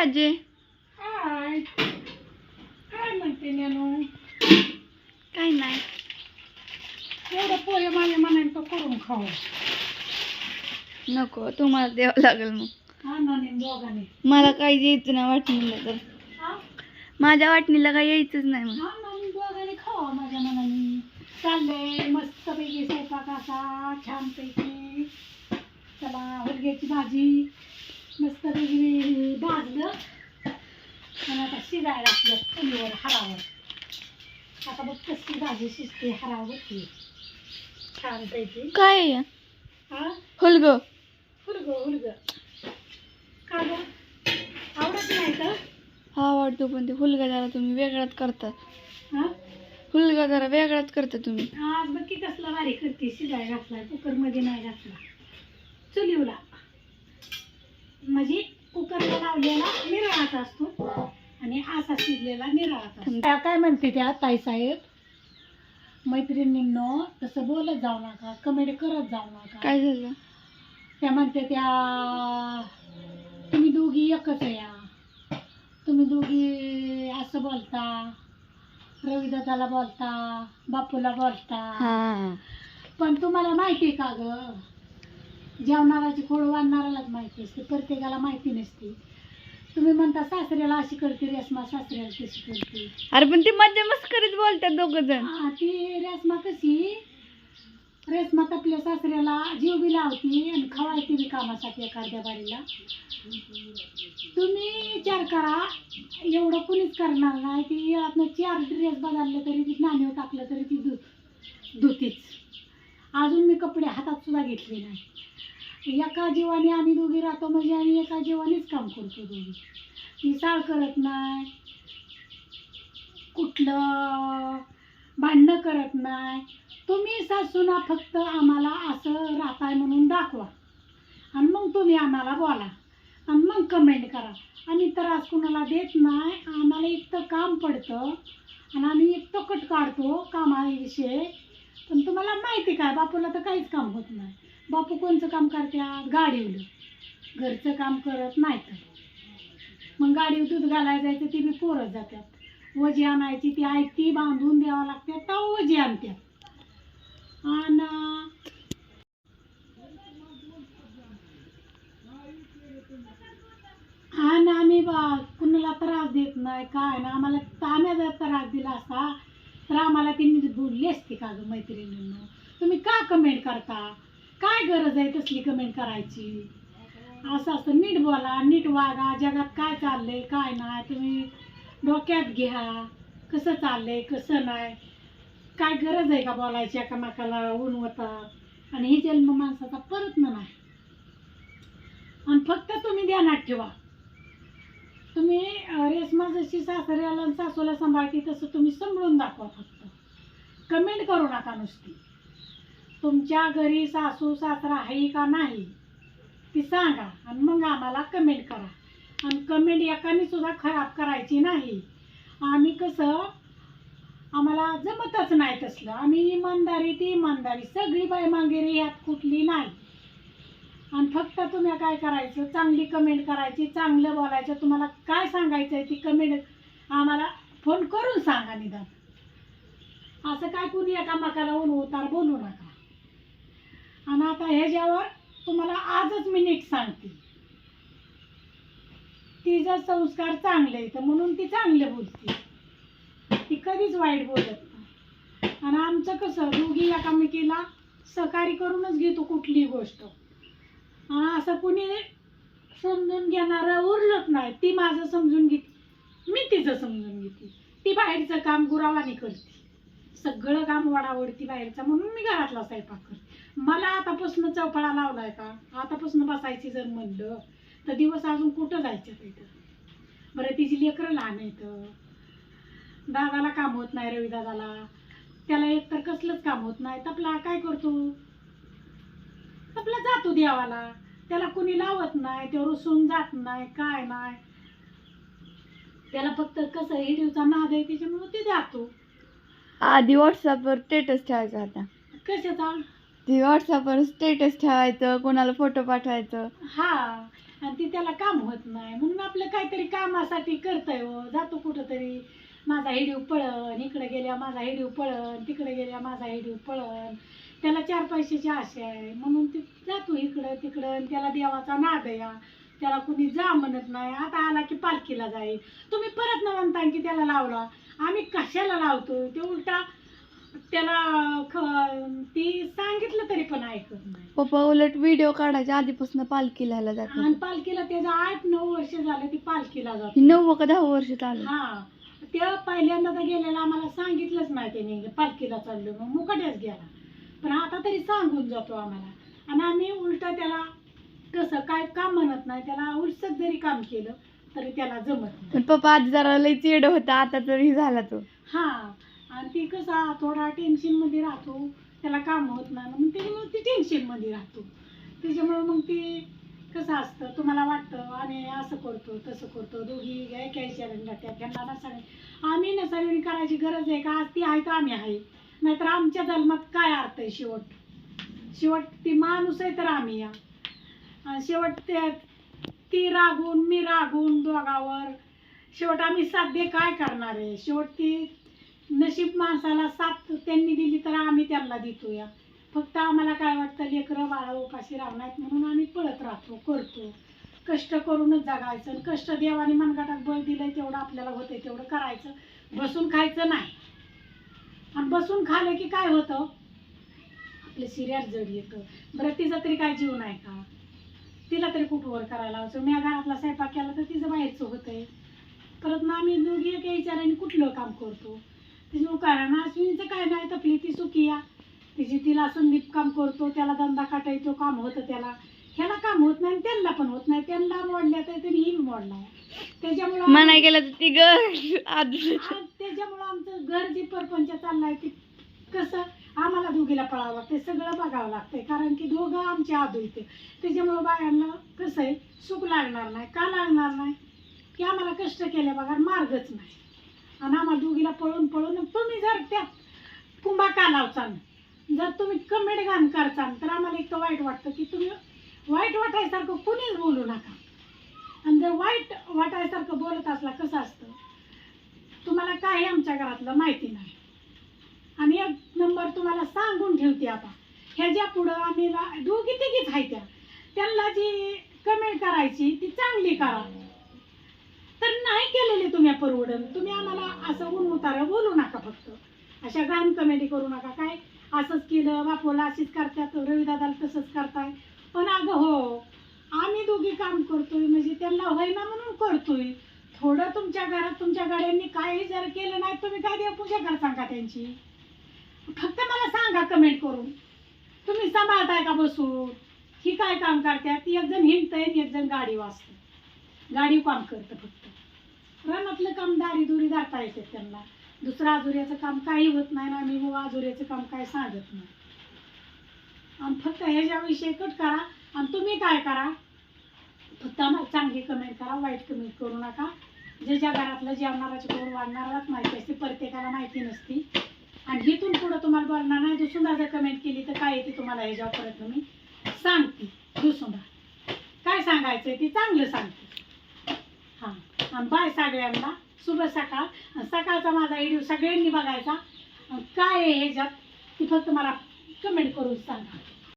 आजी? हाय. काय म्हणते नेनू? काय नाही. एवढं पोहे माझ्या मनाने तो करून खाऊ. नको तुम्हाला द्यावं लागेल मग. हा ना दोघांनी. मला काही यायचं नाही वाटणीला तर. हा? माझ्या वाटणीला काही यायचंच नाही मग. हा ना दोघांनी खावा माझ्या मनाने. चाललंय मस्तपैकी स्वयंपाक असा छानपैकी. चला हुलग्याची भाजी. मस्तपैकी भाजलं. आणि आता शिजायला लागलं चुलीवर हरावर आता बघ कसली भाजी शिजते हरावर की छानपैकी काय आहे? हे? हा हुलग. हुलग हुलग. का गं? आवडत नाही तर हा आवडतो पण ते हुलगा जरा तुम्ही वेगळाच करता. हा? हुलगा जरा वेगळाच करता तुम्ही. आज बघ की कसला भारी करते. शिजाय घातलाय कुकरमध्ये नाही घातला. चुलीवला. म्हणजे कुकरला लावलेला निराळाचा असतो आणि असा शिजलेला निराळाचा असतो. त्या काय म्हणते त्या ताईसाहेब मैत्रिणींनो तसं बोलत जाऊ नका कमेंट करत जाऊ नका. काय झालं? त्या म्हणते त्या तुम्ही दोघी एकच या. तुम्ही दोघी असं बोलता रविदादाला बोलता बापूला बोलता. हा. पण तुम्हाला माहिती आहे का ग? जेवणाराची खोड वाढणाऱ्यालाच माहिती असते प्रत्येकाला माहिती नसते. तुम्ही म्हणता सासऱ्याला अशी करते रेसमा सासऱ्याला तशी करते. अरे पण ती मज्जा मस्करीत बोलतात दोघ जण. आ, ती रेसमा कशी? रेसमा आपल्या सासऱ्याला जीव बी लावती आणि खवायती बी कामासाठी एखाद्या बारीला. तुम्ही विचार करा एवढं कुणीच करणार नाही. ती यातनं चार ड्रेस बदलले तरी ती नाणीवर टाकलं तरी ती धु धुतीच. अजून मी कपडे हातात सुद्धा घेतले नाही. एका जीवाने आम्ही दोघी राहतो म्हणजे आम्ही एका जीवानेच काम करतो दोघी. मिसाळ करत नाही कुठलं भांडणं करत नाही. तुम्ही सासूना फक्त आम्हाला असं राहताय म्हणून दाखवा. आणि मग तुम्ही आम्हाला बोला. आणि मग कमेंट करा. आम्ही त्रास कुणाला देत नाही आम्हाला इतकं काम पडतं. आणि आम्ही इतकं कट काढतो कामाविषयी. पण तुम्हाला माहिती काय बापूला तर काहीच काम होत नाही. बापू कोणचं काम करतात गाडीवलं. घरचं काम करत नाही तर मग गाडीवर दूध घालायला जायचं ती बी पोरत जातात वजी आणायची ती आहे ती बांधून द्यावं लागते तर वजी आणतात आणि आणि आम्ही बा कुणाला त्रास देत नाही काय ना आम्हाला ताम्या जर त्रास दिला असता तर आम्हाला त्यांनी बोलली असती का गं मैत्रिणींना? तुम्ही का कमेंट करता? काय गरज आहे तसली कमेंट करायची? असं असतं नीट बोला नीट वागा जगात काय चाललंय काय नाही तुम्ही डोक्यात घ्या कसं चाललंय कसं नाही. काय गरज आहे का बोलायची एकामेकाला उणवतात आणि हे जन्म माणसाचा परत नाही आणि फक्त तुम्ही ध्यानात ठेवा. तुम्ही रेसमा जशी सासऱ्याला आणि सासूला सांभाळते तसं तुम्ही सांभाळून दाखवा फक्त. कमेंट करू नका नुसती. तुमच्या घरी सासू सासरा आहे का नाही ती सांगा आणि मग आम्हाला कमेंट करा. आणि कमेंट एकाने सुद्धा खराब करायची नाही. आम्ही कसं आम्हाला जमतच नाही तसलं. आम्ही इमानदारी ती इमानदारी. सगळी बाई मागेरी यात कुठली नाही. आणि फक्त तुम्ही काय करायचं चांगली कमेंट करायची चांगलं बोलायचं. तुम्हाला काय सांगायचं आहे ती कमेंट आम्हाला फोन करून सांगा निदान. असं काय कुणी एकामेकाला उन उतार बोलू नका. आता ह्याच्यावर तुम्हाला आजच मी नीट सांगते. तिचं संस्कार चांगले तर म्हणून ती चांगले बोलते. ती कधीच वाईट बोलत नाही. आणि आमचं कसं दोघी एकामेकीला सहकारी करूनच घेतो कुठलीही गोष्ट. असं कुणी समजून घेणारं उरलंच नाही. ती माझं समजून घेते मी तिचं समजून घेते. ती बाहेरचं काम गुरावानी करते. सगळं काम वडावडती बाहेरचं म्हणून मी घरातला स्वयंपाक करते. मला आतापासून चौफळा लावलाय का? आतापासून बसायची जर म्हणलं तर दिवस अजून कुठं जायचं तिथं? बरं तिची लेकरं लहान आहेत. दादाला काम होत नाही रवी दादाला. त्याला एकतर कसलंच काम होत नाही. तपला काय करतो? आपला जातो देवाला. त्याला कोणी लावत नाही तो रुसून जात नाही काय नाही. त्याला फक्त कसं हिडीवचा नाद आहे त्याच्यामुळे ते जातो. आधी व्हॉट्सअपवर स्टेटस ठेवायचा होता. कशाचा? ती व्हॉट्सअपवर स्टेटस ठेवायचं कोणाला फोटो पाठवायचं. हा आणि ती त्याला काम होत नाही. म्हणून आपलं काहीतरी कामासाठी करतंय हो. जातो कुठंतरी. माझा हिडीव पळण इकडे गेल्या माझा हिडीव पळण तिकडे गेल्या माझा हिडीव पळण त्याला चार पैशाची आशा आहे. म्हणून ती जातो इकडं तिकडं आणि त्याला देवाचा नाद या त्याला कुणी जा म्हणत नाही. आता आला की पालखीला जाईल. तुम्ही परत न म्हणता की त्याला लावला. आम्ही कशाला लावतो ते उलटा त्याला ख- ती सांगितलं तरी पण ऐकत नाही. पप्पा उलट व्हिडिओ काढायच्या आधीपासून पालखीला ह्याला आणि जातात पालखीला त्याचं आठ नऊ वर्ष झाले ती पालखीला जातो नव्वद का दहा वर्ष चालू हा. त्या पहिल्यांदा तर गेलेला आम्हाला सांगितलंच नाही त्याने पालखीला चाललो मग मुकट्याच गेला. पण आता तरी सांगून जातो आम्हाला. आणि आम्ही उलट त्याला कसं काय काम म्हणत नाही त्याला उलसत जरी काम केलं तरी त्याला जमत नाही. पण पप्पा आधी जरा लई चिड होता आता तरी झाला तो. हा. आणि ती कसा थोडा टेन्शनमध्ये राहतो. त्याला काम होत नाही. मग त्याच्यामुळे ती टेन्शनमध्ये राहतो. त्याच्यामुळं मग ती कसं असतं तुम्हाला वाटतं आम्ही असं करतो तसं करतो. दोघी एका विचाराने त्या त्यांना नसावी. आम्ही नसावी करायची गरज आहे का? आज ती आहे तर आम्ही आहे. नाहीतर आमच्या जन्मात काय अर्थ आहे शेवट? शेवट ती माणूस आहे तर आम्ही या. शेवट ते ती रागून मी रागून दोघावर. शेवट आम्ही साध्य काय करणार आहे? शेवट ती नशीब माणसाला साथ त्यांनी दिली तर आम्ही त्यांना देतो या फक्त आम्हाला काय वाटतं लेकरं बाळा उपाशी राहणार म्हणून आम्ही पळत राहतो करतो. कष्ट करूनच जगायचं आणि कष्ट देवाने मनगटात बळ दिलं तेवढं आपल्याला होतं तेवढं करायचं. बसून खायचं नाही. आणि बसून खालं की काय होतं? आपलं सिरियात जड येतं. बरं तिचा तरी काय जीव नाही का? तिला तरी कुठवर करायला लावायचं? मी घरातला स्वयंपाक केला तर तिचं बाहेरचं होतंय. परत ना आम्ही दोघी एका विचाराने कुठलं काम करतो? तिचं कारण अश्विनीचं काय नाही तपली ती सुखी या तिची तिला संदीप काम करतो त्याला धंदा काटायचो काम होतं त्याला. ह्याला काम होत नाही त्यांना पण होत नाही. त्यांना मोडल्या तर त्यांनी ही मोडला त्याच्यामुळं गेलं तर ती आज त्याच्यामुळं आमचं घर जे परपंच चाललाय ते कसं आम्हाला दोघीला पळावं लागतंय सगळं बघावं लागतंय. कारण की दोघं आमचे आदू इथे. त्याच्यामुळं बायांना कसं आहे सुख लागणार नाही का लागणार नाही? की आम्हाला कष्ट केल्या बघा मार्गच नाही. आणि आम्हाला दोघीला पळून पळून तुम्ही जर त्यात कुंभा कालावचान जर तुम्ही कमेंट घाण करचाल तर आम्हाला इतकं वाईट वाटतं की तुम्ही वाईट वाटायसारखं कुणीच बोलू नका. आणि जर वाईट वाटायसारखं बोलत असला कसं असतं? तुम्हाला काही आमच्या घरातलं माहिती नाही. आणि एक नंबर तुम्हाला सांगून ठेवते आता. ह्याच्या पुढं आम्ही दोघी तिघीच आहे त्या. त्यांना जी कमेंट करायची ती चांगली करा. तर नाही केलेली तुम्ही परवडन तुम्ही आम्हाला उतारा बोलू नका फक्त. अशा घाण कमेडी करू नका. काय असंच केलं बापोला अशीच करतात रविदादाला तसंच करताय. पण अगं हो आम्ही दोघी काम करतोय म्हणजे त्यांना होईना म्हणून करतोय. थोडं तुमच्या घरात तुमच्या गाड्यांनी काही जर केलं नाही तुम्ही काय देवपूजा कर सांगा त्यांची? फक्त मला सांगा कमेंट करून. तुम्ही सांभाळताय का बसून? ही काय काम करतात? एक जण हिंडतंय आणि एक जण गाडी वाचतं गाडी काम करतं फक्त. रानातलं काम दारी दुरी जाता येते त्यांना. दुसरं आजुऱ्याचं काम काही होत नाही ना मी बुवा आजुऱ्याचं काम काय सांगत नाही. आणि फक्त ह्याच्याविषयी कट करा आणि तुम्ही काय करा? फक्त आम्हाला चांगली कमेंट करा वाईट कमेंट करू नका. जे ज्या घरातलं जेवणाराची कोण वाढणारालाच माहिती असते प्रत्येकाला माहिती नसती. आणि इथून पुढं तुम्हाला बोलणार नाही. दुसुंदा जर कमेंट केली तर काय येते तुम्हाला ह्याच्यावर परत मी सांगते. दुसुंदा काय सांगायचं ती चांगलं सांगते. आणि बाय सगळ्यांना. शुभ सकाळ. सकाळचा माझा व्हिडिओ सगळ्यांनी बघायचा. काय आहे ह्याच्यात? ती फक्त मला कमेंट करून सांगा.